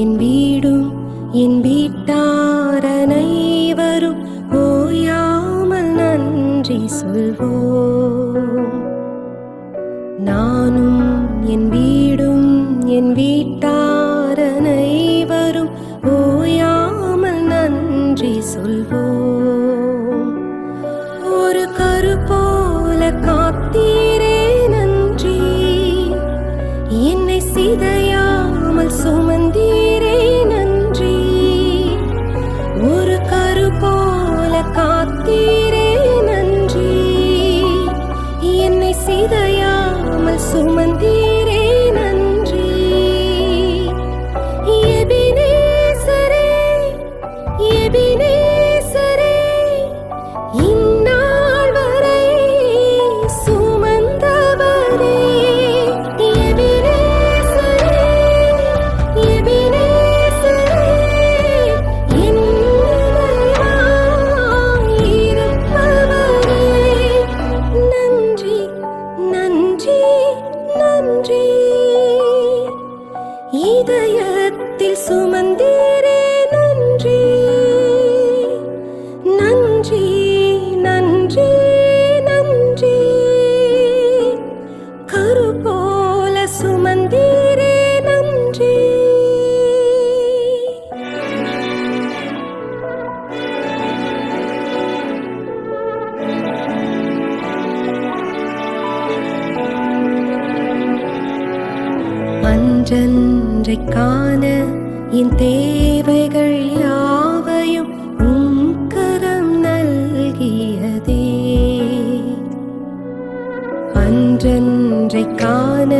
என் வீடும் என் வீட்டார் அனைவரும் ஓயாமல் நன்றி சொல்வோம். நானும் என் வீடும் என் வீட்டார் அனைவரும் ஓயாமல் நன்றி சொல்வோம். ஒரு கரு சுமந்தீரே நன்றி. எபினேசரே எபினே நன்றி. இதயத்தில் சுமந்தீரே நன்றி. என்றென்றைக்கான என் தேவைகள் யாவையும் உங்கரம் நல்கியதே. அன்றென்றைக்கான